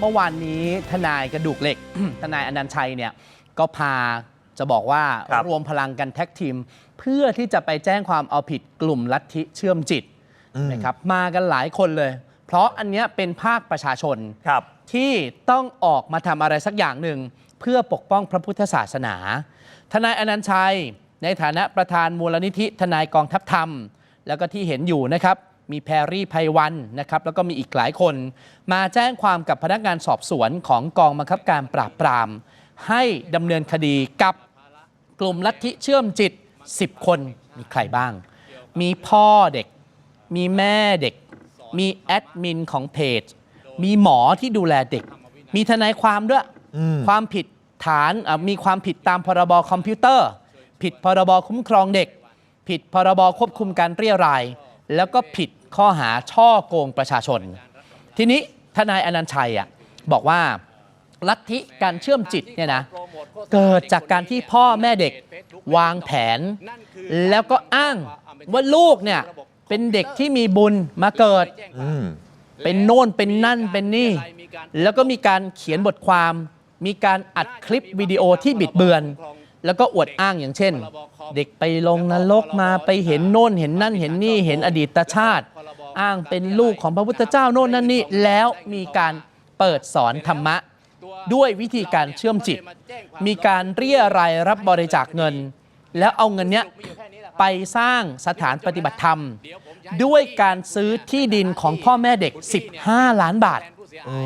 เมื่อวานนี้ทนายกระดูกเหล็ก ทนายอนันต์ชัยเนี่ยก็พาจะบอกว่าครับ รวมพลังกันแท็กทีม เพื่อที่จะไปแจ้งความเอาผิดกลุ่มลัทธิเชื่อมจิตนะครับมากันหลายคนเลย เพราะอันเนี้ยเป็นภาคประชาชน ครับ ที่ต้องออกมาทำอะไรสักอย่างหนึ่ง เพื่อปกป้องพระพุทธศาสนา ทนายอนันต์ชัย ในฐานะประธานมูลนิธิทนายกองทัพธรรม แล้วก็ที่เห็นอยู่นะครับ มีแพรรี่ไพวันนะครับแล้วก็มีอีกหลายคน มาแจ้งความกับพนักงานสอบสวนของกองบังคับการปราบปราม ให้ดำเนินคดีกับกลุ่มลัทธิเชื่อมจิต 10 คนมีใครบ้าง มีพ่อเด็ก มีแม่เด็ก มีแอดมินของเพจ มีหมอที่ดูแลเด็ก มีทนายความด้วยอืมความผิดฐานอะมีความผิดตามพรบคอมพิวเตอร์ ผิดพรบคุ้มครองเด็ก ผิดพรบควบคุมการเรียราย แล้วก็ผิด ข้อหาช่อโกงประชาชน ทีนี้ทนายอนันต์ชัยอะบอกว่าลัทธิการเชื่อมจิตเนี่ยนะเกิดจากการที่พ่อแม่เด็กวางแผน แล้วก็อ้างว่าลูกเนี่ยเป็นเด็กที่มีบุญมาเกิดอืมเป็นโน่นเป็นนั่นเป็นนี่ แล้วก็มีการเขียนบทความ มีการอัดคลิปวิดีโอที่บิดเบือน แล้วก็อวดอ้างอย่างเช่น เด็กไปลงนรกมาไปเห็นโน่นเห็นนั่นเห็นนี่เห็นอดีตชาติ อ้างเป็นลูกของพระพุทธเจ้าโน่นนั่นนี่แล้วมีการเปิดสอนธรรมะ ด้วยวิธีการเชื่อมจิต มีการเรียรายรับบริจาคเงิน แล้วเอาเงินเนี้ยไปสร้างสถานปฏิบัติธรรม ด้วยการซื้อที่ดินของพ่อแม่เด็ก 15 ล้านบาท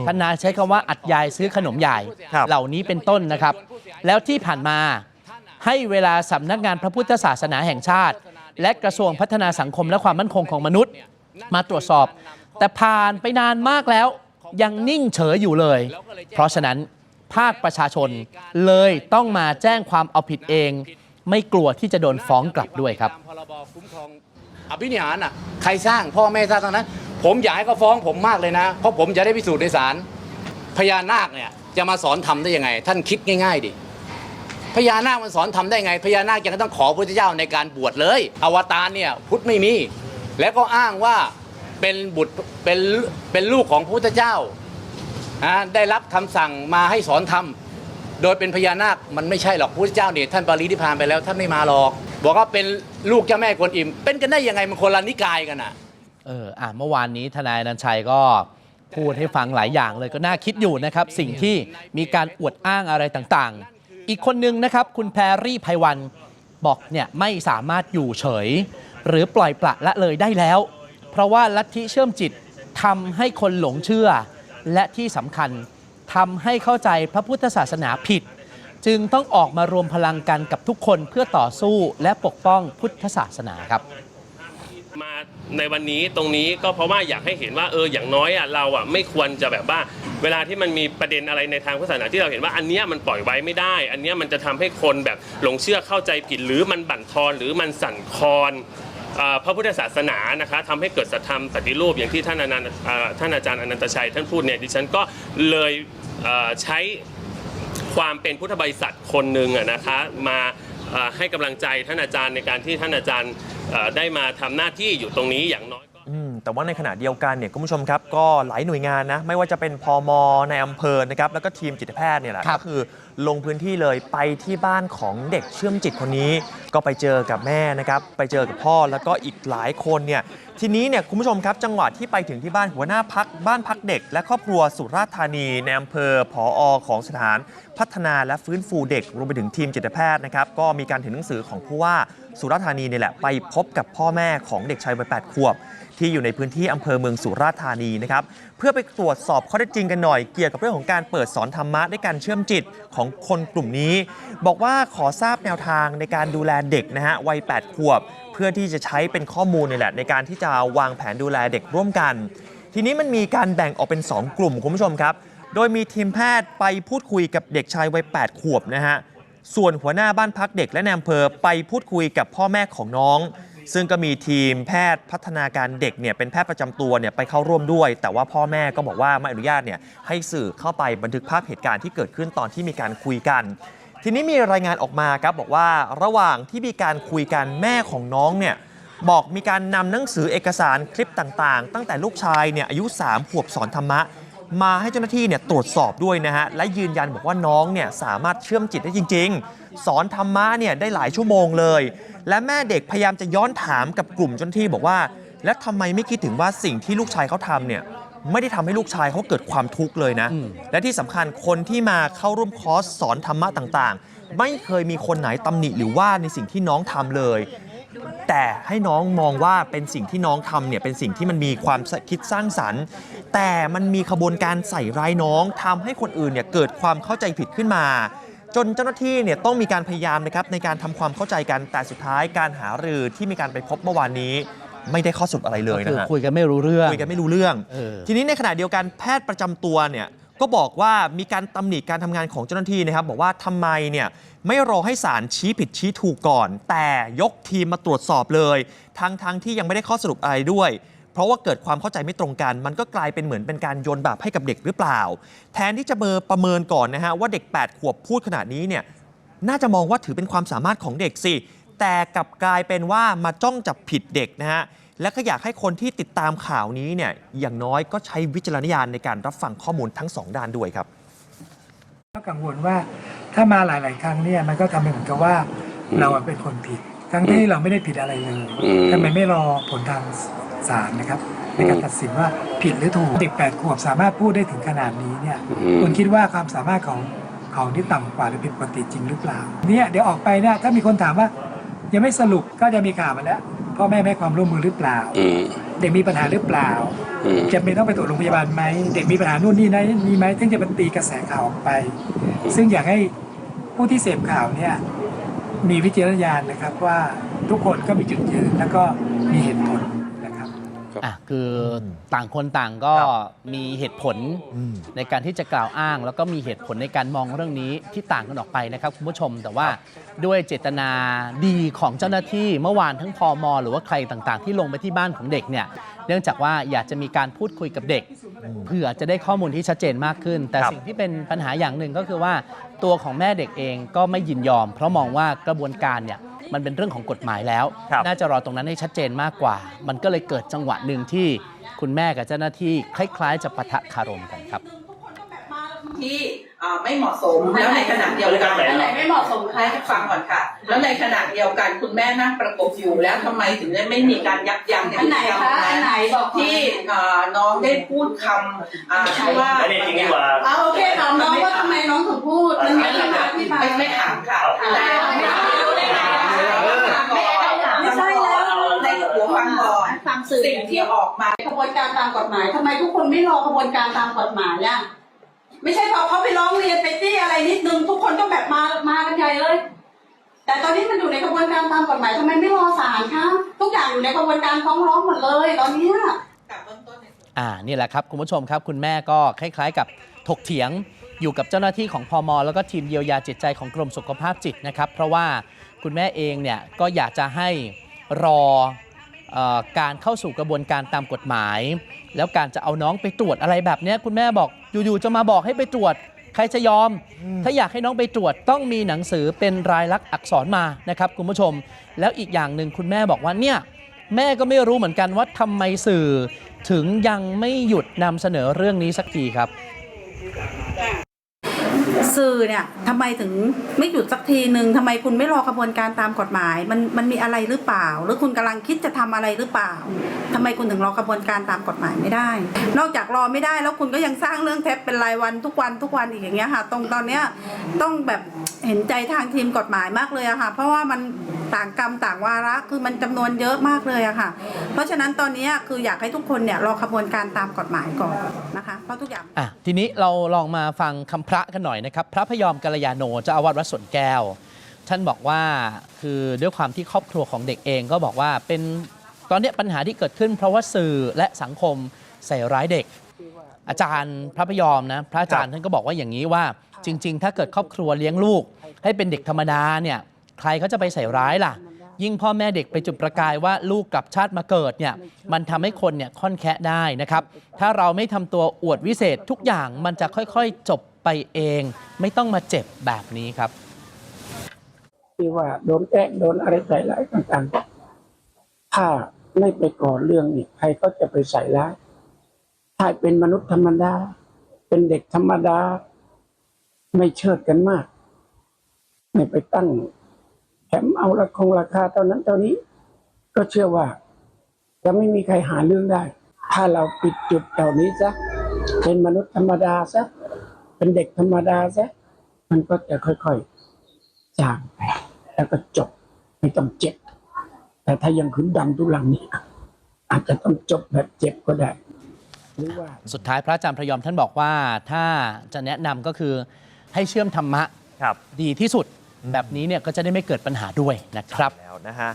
ทนายใช้คำว่าอัดยายซื้อขนมใหญ่ครับเหล่านี้เป็นต้นนะครับ แล้วที่ผ่านมาให้เวลาสำนักงานพระพุทธศาสนาแห่งชาติ และกระทรวงพัฒนาสังคมและความมั่นคงของมนุษย์ มาตรวจสอบ แต่ผ่านไปนานมากแล้ว ยังนิ่งเฉยอยู่เลย เพราะฉะนั้นภาคประชาชนเลยต้องมาแจ้งความเอาผิดเอง ไม่กลัวที่จะโดนฟ้องกลับด้วยครับพรบคุ้มครองอภินิหารอะใครสร้างพ่อแม่สร้างทั้งนั้น ผมอยากให้เขาฟ้องผมมากเลยนะ เพราะผมจะได้พิสูจน์ในศาลพญานาคเนี่ยจะมาสอนทำได้ยังไง ท่านคิดง่าย ๆดิพญานาคมันสอนทำได้ไงพญานาคยังต้องขอพระเจ้าในการบวชเลย อวตารเนี่ยพุทธไม่มี แล้วก็อ้างว่า เป็นบุตรเป็นเป็นลูกของพระพุทธเจ้าอ่าได้รับคำสั่งมาให้สอนธรรมโดยเป็นพญานาคมันไม่ใช่หรอกพระพุทธเจ้าเนี่ยท่านปรินิพพานไปแล้วท่านไม่มาหรอก บอกว่าเป็นลูกเจ้าแม่กวนอิม เป็นกันได้ยังไงมันคนละนิกายกันอะเอออะเมื่อวานนี้ทนายนันชัยก็พูดให้ฟังหลายอย่างเลยก็น่าคิดอยู่นะครับ สิ่งที่มีการอวดอ้างอะไรต่างๆ อีกคนนึงนะครับ คุณแพรรี่ไพวันบอกเนี่ยไม่สามารถอยู่เฉย หรือปล่อยปละละเลยได้แล้ว เพราะว่าลัทธิเชื่อมจิตทำให้คนหลงเชื่อ และที่สำคัญทำให้เข้าใจพระพุทธศาสนาผิด จึงต้องออกมารวมพลังกันกับทุกคนเพื่อต่อสู้และปกป้องพุทธศาสนาครับมาในวันนี้ตรงนี้ก็เพราะว่าอยากให้เห็นว่าเอออย่างน้อยอะเราอะไม่ควรจะแบบว่า เวลาที่มันมีประเด็นอะไรในทางพุทธศาสนาที่เราเห็นว่าอันเนี้ยมันปล่อยไว้ไม่ได้ อันเนี้ยมันจะทำให้คนแบบหลงเชื่อเข้าใจผิดหรือมันบั่นทอนหรือมันสั่นคลอน พระพุทธศาสนานะคะทำให้เกิดสัทธรรมปฏิรูปอย่างที่ท่านอนันต์อ่อท่านอาจารย์อนันตชัยท่านพูดเนี่ยดิฉันก็เลยเอ่อใช้ความเป็นพุทธบริษัทคนหนึ่งอะนะคะมาเอ่อให้กำลังใจท่านอาจารย์ในการที่ท่านอาจารย์เอ่อได้มาทำหน้าที่อยู่ตรงนี้อย่างน้อย แต่ว่าในขณะเดียวกันเนี่ยคุณผู้ชมครับก็หลายหน่วยงานนะไม่ว่าจะเป็นพมในอำเภอนะครับแล้วก็ทีมจิตแพทย์เนี่ยแหละครับก็คือลงพื้นที่เลยไปที่บ้านของเด็กเชื่อมจิตคนนี้ ก็ไปเจอกับแม่นะครับไปเจอกับพ่อแล้วก็อีกหลายคนเนี่ยทีนี้เนี่ยคุณผู้ชมครับจังหวะที่ไปถึงที่บ้านหัวหน้าพักบ้านพักเด็ก และครอบครัวสุราษฎร์ธานีในอำเภอผอของสถานพัฒนาและฟื้นฟูเด็กรวมไปถึงทีมจิตแพทย์นะครับก็มีการถือหนังสือของผู้ว่าสุราษฎร์ธานีเนี่ยแหละไปพบกับพ่อแม่ของเด็กชายวัย8ขวบ ที่อยู่ในพื้นที่อำเภอเมืองสุราษฎร์ธานีนะครับเพื่อไปตรวจสอบข้อเท็จจริงกันหน่อยเกี่ยวกับเรื่องของการเปิดสอนธรรมะด้วยการเชื่อมจิตของคนกลุ่มนี้ บอกว่าขอทราบแนวทางในการดูแลเด็กนะฮะวัย 8 ขวบ เพื่อที่จะใช้เป็นข้อมูลนี่แหละในการที่จะวางแผนดูแลเด็กร่วมกัน ทีนี้มันมีการแบ่งออกเป็น 2 กลุ่มคุณผู้ชมครับ โดยมีทีมแพทย์ไปพูดคุยกับเด็กชายวัย 8 ขวบนะฮะส่วนหัวหน้าบ้านพักเด็กและนายอำเภอไปพูดคุยกับพ่อแม่ของน้อง ซึ่งก็มีทีมแพทย์พัฒนาการเด็กเนี่ยเป็นแพทย์ประจำตัวเนี่ยไปเข้าร่วมด้วย แต่ว่าพ่อแม่ก็บอกว่าไม่อนุญาตเนี่ยให้สื่อเข้าไปบันทึกภาพเหตุการณ์ที่เกิดขึ้นตอนที่มีการคุยกัน ทีนี้มีรายงานออกมาครับบอกว่าระหว่างที่มีการคุยกันแม่ของน้องเนี่ยบอกมีการนำหนังสือเอกสารคลิปต่างๆ ตั้งแต่ลูกชายเนี่ยอายุ 3 ขวบสอนธรรมะ มาให้เจ้าหน้าที่เนี่ยตรวจสอบด้วยนะฮะ และยืนยันบอกว่าน้องเนี่ยสามารถเชื่อมจิตได้จริง ๆ สอนธรรมะเนี่ยได้หลายชั่วโมงเลย และแม่เด็กพยายามจะย้อนถามกับกลุ่มเจ้าหน้าที่บอกว่า แล้วทำไมไม่คิดถึงว่าสิ่งที่ลูกชายเขาทำเนี่ยไม่ได้ทำให้ลูกชายเขาเกิดความทุกข์เลยนะอืมและที่สำคัญคนที่มาเข้าร่วมคอร์สสอนธรรมะต่างๆ ไม่เคยมีคนไหนตำหนิหรือว่าในสิ่งที่น้องทำเลย แต่ให้น้องมองว่าเป็นสิ่งที่น้องทำเนี่ยเป็นสิ่งที่มันมีความคิดสร้างสรรค์ แต่มันมีขบวนการใส่ร้ายน้องทำให้คนอื่นเนี่ยเกิดความเข้าใจผิดขึ้นมา จนเจ้าหน้าที่เนี่ยต้องมีการพยายามนะครับในการทำความเข้าใจกันแต่สุดท้ายการหารือที่มีการไปพบเมื่อวานนี้ ไม่ได้ข้อสรุปอะไรเลยคืนะอฮะ คุยกันไม่รู้เรื่อง คุยกันไม่รู้เรื่อง เออ ทีนี้ในขณะเดียวกันแพทย์ประจำตัวเนี่ย ก็บอกว่ามีการตำหนิการทำงานของเจ้าหน้าที่นะครับ บอกว่าทำไมเนี่ยไม่รอให้ศาลชี้ผิดชี้ถูกก่อน แต่ยกทีมมาตรวจสอบเลย ทั้งทั้งที่ยังไม่ได้ข้อสรุปอะไรด้วย เพราะว่าเกิดความเข้าใจไม่ตรงกัน มันก็กลายเป็นเหมือนเป็นการโยนบาปให้กับเด็กหรือเปล่า แทนที่จะเบอร์ประเมินก่อนนะฮะว่าเด็ก 8 ขวบพูดขนาดนี้เนี่ยน่าจะมองว่าถือเป็นความสามารถของเด็กสิแต่กลับกลายเป็นว่ามาจ้องจับผิดเด็กนะฮะ และก็อยากให้คนที่ติดตามข่าวนี้เนี่ยอย่างน้อยก็ใช้วิจารณญาณในการรับฟังข้อมูลทั้งสองด้านด้วยครับ ก็กังวลว่าถ้ามาหลาย ๆ ครั้งเนี่ยมันก็ทำให้เหมือนกับว่าเราอะเป็นคนผิด ทั้งที่เราไม่ได้ผิดอะไรเลยอืม ทำไมไม่รอผลทางศาลนะครับในการตัดสินว่าผิดหรือถูกเด็กแปดขวบสามารถพูดได้ถึงขนาดนี้เนี่ยอืมคุณคิดว่าความสามารถของของที่ต่ำกว่าหรือผิดปกติจริงหรือเปล่าเนี่ยเดี๋ยวออกไปเนี่ยถ้ามีคนถามว่า ยังไม่สรุปก็จะมีข่าวมาแล้ว พ่อแม่ไม่ให้ความร่วมมือหรือเปล่าอืมเด็กมีปัญหาหรือเปล่าอืมจะเป็นต้องไปตรวจโรงพยาบาลไหมเด็กมีปัญหานู่นนี่นั่นมีไหมถึงจะเป็นตีกระแสข่าวออกไป ซึ่งอยากให้ผู้ที่เสพข่าวเนี่ยมีวิจารณญาณนะครับว่าทุกคนก็มีจุดยืนแล้วก็มีเหตุผลนะครับอะคือต่างคนต่างก็ครับมีเหตุผลอืมในการที่จะกล่าวอ้าง แล้วก็มีเหตุผลในการมองเรื่องนี้ที่ต่างกันออกไปนะครับคุณผู้ชมแต่ว่าด้วยเจตนาดีของเจ้าหน้าที่เมื่อวานทั้งพอมหรือว่าใครต่างๆ ที่ลงไปที่บ้านของเด็กเนี่ยเนื่องจากว่าอยากจะมีการพูดคุยกับเด็ก เพื่อจะได้ข้อมูลที่ชัดเจนมากขึ้น แต่ครับสิ่งที่เป็นปัญหาอย่างหนึ่งก็คือว่าตัวของแม่เด็กเองก็ไม่ยินยอม เพราะมองว่ากระบวนการเนี่ยมันเป็นเรื่องของกฎหมายแล้ว ครับ น่าจะรอตรงนั้นให้ชัดเจนมากกว่า มันก็เลยเกิดจังหวะหนึ่งที่คุณแม่กับเจ้าหน้าที่คล้ายๆ จะปะทะคารมกันครับ ที่ อ่าไม่เหมาะสมแล้วในขณะเดียวกัน อันไหนไม่เหมาะสมคะให้ฟังก่อนค่ะ แล้วในขณะเดียวกันคุณแม่นั่งประกบอยู่แล้วทำไมถึงได้ไม่มีการยับยั้งอันไหนคะอันไหนบอกก่อนที่อ่าน้องได้พูดคำอ่าที่ว่าไม่ได้จริงดีกว่า เอาโอเคถามน้องว่าทำไมน้องถึงพูดมันมีคำอธิบายไม่ไม่ถามค่ะแต่ไม่ถามไม่ถามไม่ใช่แล้ว ในหัวฟังก่อนฟังสื่อสิ่งที่ออกมา กระบวนการตามกฎหมายทำไมทุกคนไม่รอกระบวนการตามกฎหมายอะ ไม่ใช่พอเขาไปร้องเรียนไปตี้อะไรนิดนึงทุกคนก็แบบมามากันใหญ่เลย แต่ตอนนี้มันอยู่ในกระบวนการตามกฎหมายทำไมไม่รอศาลคะทุกอย่างอยู่ในกระบวนการฟ้องร้องหมดเลย ตอนนี้อ่านี่แหละครับคุณผู้ชมครับคุณแม่ก็คล้ายๆ กับถกเถียงอยู่กับเจ้าหน้าที่ของพมแล้วก็ทีมเยียวยาจิตใจของกรมสุขภาพจิตนะครับ เพราะว่าคุณแม่เองเนี่ยก็อยากจะให้รอออการเข้าสู่กระบวนการตามกฎหมาย แล้วการจะเอาน้องไปตรวจอะไรแบบเนี้ยคุณแม่บอก อยู่ๆจะมาบอกให้ไปตรวจ ใครจะยอม ถ้าอยากให้น้องไปตรวจต้องมีหนังสือเป็นรายลักษณ์อักษรมานะครับคุณผู้ชม แล้วอีกอย่างหนึ่งคุณแม่บอกว่าเนี่ยแม่ก็ไม่รู้เหมือนกันว่าทำไมสื่อ ถึงยังไม่หยุดนำเสนอเรื่องนี้สักทีครับ สื่อเนี่ยทำไมถึงไม่หยุดสักทีหนึ่งทำไมคุณไม่รอกระบวนการตามกฎหมาย มันมันมีอะไรหรือเปล่า หรือคุณกำลังคิดจะทำอะไรหรือเปล่าทำไมคุณถึงรอกระบวนการตามกฎหมายไม่ได้ นอกจากรอไม่ได้แล้วคุณก็ยังสร้างเรื่องเท็บเป็นรายวันทุกวันทุกวันอีกอย่างเงี้ยค่ะ ตรงตอนเนี้ยต้องแบบเห็นใจทางทีมกฎหมายมากเลยอะค่ะ เพราะว่ามันต่างกรรมต่างวาระคือมันจำนวนเยอะมากเลยอะค่ะ เพราะฉะนั้นตอนนี้คืออยากให้ทุกคนเนี่ยรอกระบวนการตามกฎหมายก่อนนะคะเพราะทุกอย่างอะทีนี้เราลองมาฟังคำพระกันหน่อยนะครับ พระพยอมกัลยาโนเจ้าอาวาสวัดสวนแก้ว ท่านบอกว่าคือด้วยความที่ครอบครัวของเด็กเองก็บอกว่าเป็นตอนนี้ปัญหาที่เกิดขึ้น เพราะว่าสื่อและสังคมใส่ร้ายเด็ก อาจารย์พระพยอมนะพระอาจารย์ท่านก็บอกว่าอย่างนี้ว่า จริง ๆ ถ้าเกิดครอบครัวเลี้ยงลูก ให้เป็นเด็กธรรมดาเนี่ยใครเขาจะไปใส่ร้ายล่ะ ยิ่งพ่อแม่เด็กไปจุดประกายว่าลูกกลับชาติมาเกิดเนี่ยมันทำให้คนเนี่ยค่อนแคะได้นะครับ ถ้าเราไม่ทำตัวอวดวิเศษทุกอย่างมันจะค่อยๆ จบไปเอง ไม่ต้องมาเจ็บแบบนี้ครับที่ว่าโดนแกล้งโดนอะไรใส่ร้ายต่างๆถ้าไม่ไปก่อเรื่องนี่ใครก็จะไปใส่ร้ายถ้าเป็นมนุษย์ธรรมดา เป็นเด็กธรรมดา ไม่เชิดกันมาก ไม่ไปตั้งแถมเอาราคงราคาเท่านั้นเท่านี้ ก็เชื่อว่า จะไม่มีใครหาเรื่องได้ ถ้าเราปิดจุดเหล่านี้ซะเป็นมนุษย์ธรรมดาซะเป็นเด็กธรรมดาซะมันก็จะค่อยๆจางไปแล้วก็จบไม่ต้องเจ็บ แต่ถ้ายังขืนดันทุลังนี่อาจจะต้องจบแบบเจ็บก็ได้ สุดท้ายพระอาจารย์พระยอมท่านบอกว่าถ้าจะแนะนำก็คือ ให้เชื่อมธรรมะครับ ดีที่สุด แบบนี้เนี่ยก็จะได้ไม่เกิดปัญหาด้วยนะครับ แล้วนะฮะ